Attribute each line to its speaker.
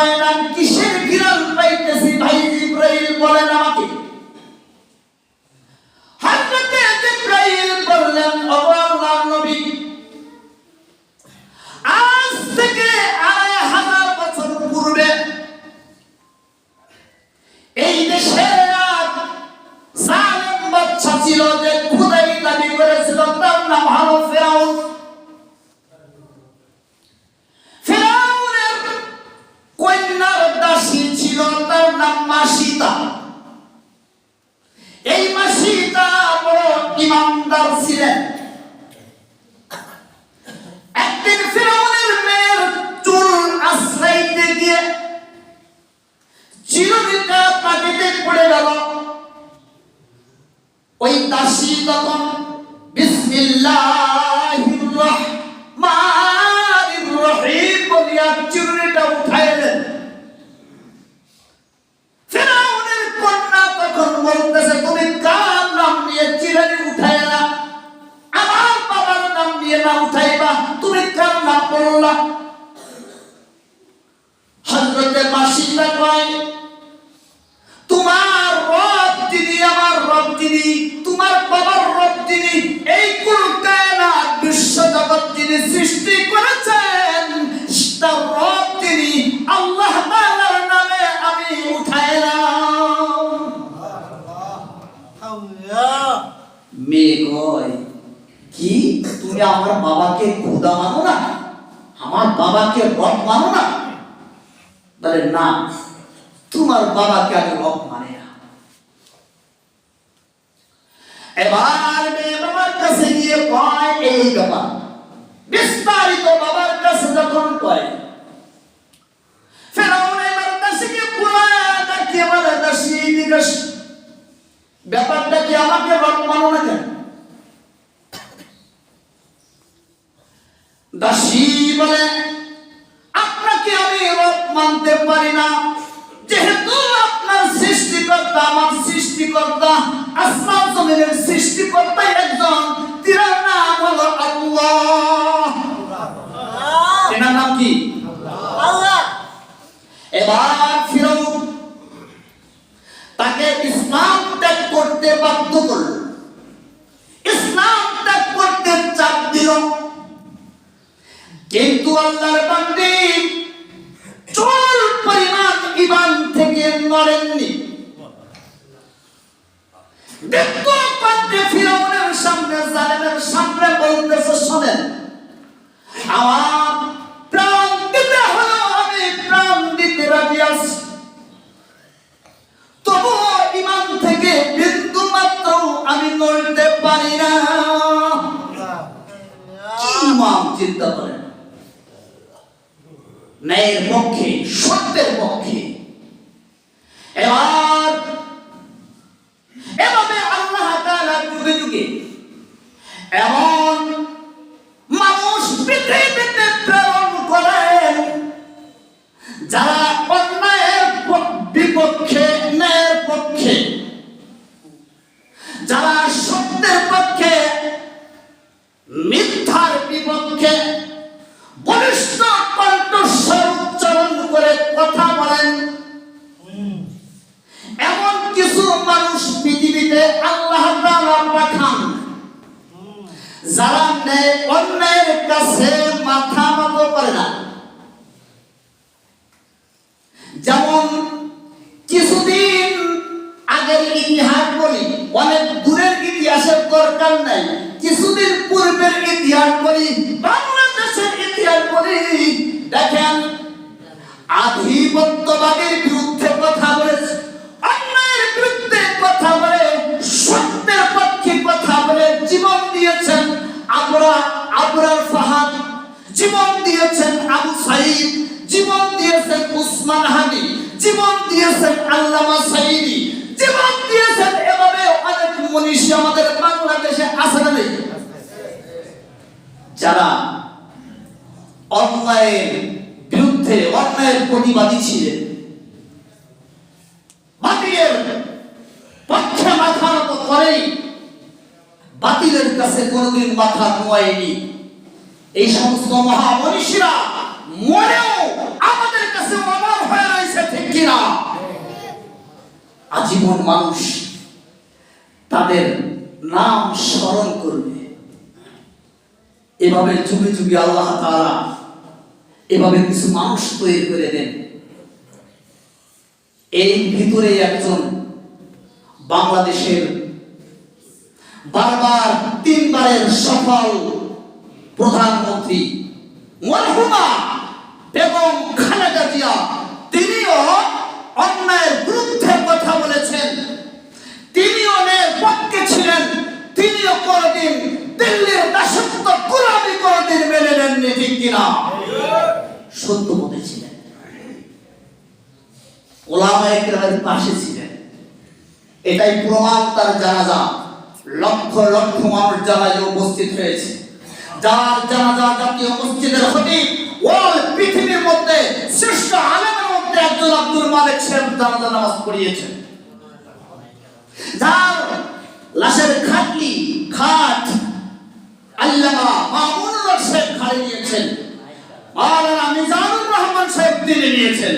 Speaker 1: জীবনে পাইলাম একদিন ফেরাউনের মেয়ের গিয়ে চিরদিনটা পাটিতে পড়ে গেল। ওই দাসী তখন বিসমিল্লাহির তুমি আমার বাবাকে খোদা মানো না, আমার বাবাকে রব মানো না বলে না, তোমার বাবাকে আমি রব মানে না। এবার মেয়ে বাবার কাছে গিয়ে কয় এই ব্যাপার। বিস্তারিত দাসী বলে আপনাকে আমি রব মানতে পারি না। যেহেতু আপনার সৃষ্টিকর্তা আমার সৃষ্টিকর্তা আসমান জমিনের সৃষ্টিকর্তা একজন। তিনার নাম হলো আল্লাহ। এনার নাম কি? এবার ফিরাউন তাকে ইসলাম ত্যাগ করতে বাধ্য করল। কিন্তু আল্লাহর বান্দি চোর পরিমাণ ইমান থেকে নড়েননি। দেখতো পান্ডে ফিরাউনের সামনে, জালেমের সামনে বলতেছে, শোনেন, আমার প্রাণ দিতে হলো, আমি প্রাণ দিতে রাজি আছি। তবুও ইমান থেকে বিন্দু মাত্র আমি নড়তে পারি না। কি ইমাম চিন্তা করেন ন্যায়ের পক্ষে সত্যের পক্ষে এবার, এভাবে আল্লাহ তাআলা যুগে যুগে এমন মানুষ পৃথিবীতে প্রেরণ করেন, যারা অন্যায়ের কাছে মাথা নত করে না। যেমন কিছুদিন আগের ইতিহাস বলি, অনেক দূরের ইতিহাসের দরকার নাই। কিছুদিন পূর্বের ইতিহাস বলি, বাংলাদেশের ইতিহাস বলি, দেখেন আধিপত্যবাদের বিরুদ্ধে কথা বলে জীবন দিয়েছেন আবু সাইদ, জীবন দিয়েছেন উসমান হানি, জীবন দিয়েছেন আল্লামা সাইদি, জীবন দিয়েছেন এভাবে অনেক মনীষী আমাদের বাংলাদেশে আছে নেই? যারা অন্যায়ের বিরুদ্ধে, অন্যায়ের প্রতিবাদী ছিলেন। বাতিলের পক্ষে মাথা মতো করেই বাতিলের কাছে কোনোদিন মাথা নোয়ায়নি। এই সমস্ত মহামনীষীরা মরেও আমাদের কাছে অমর হয়ে রয়েছে, ঠিক কিনা? আজীবন মানুষ তাদের নাম স্মরণ করবে। এভাবে যুগে যুগে আল্লাহ তারা এভাবে কিছু মানুষ তৈরি করে দেন। এই ভিতরে একজন বাংলাদেশের বারবার তিনবারের সফল প্রধানমন্ত্রী মরহুমা বেগম খালেদা জিয়া, তিনিও অন্যায়ের বিরুদ্ধে কথা বলেছেন। তিনি ন্যায়ের পক্ষে ছিলেন। তিনিও কোনদিন দিল্লির দাসত্ব গোলামি কোনদিন মেনে নেননি, ঠিক কিনা? সত্য বলেছিলেন ওলামা একরামের পাশে ছিলেন। এটাই প্রমাণ তার জানাজা। লক্ষ লক্ষ মানুষ জানাজা উপস্থিত হয়েছে। যার জানাজা জাতীয় মসজিদের খতিব ওয়াল পৃথিবীর মধ্যে শ্রেষ্ঠ আলেমের মধ্যে একজন আব্দুল মালিক সাহেব জানাজা নামাজ পড়িয়েছেন। যার লাশের খাটলি খাট আল্লামা মামুনুর সাহেব খালি নিয়েছেন। মাওলানা মিজানুর রহমান সাহেব তিনি নিয়েছেন।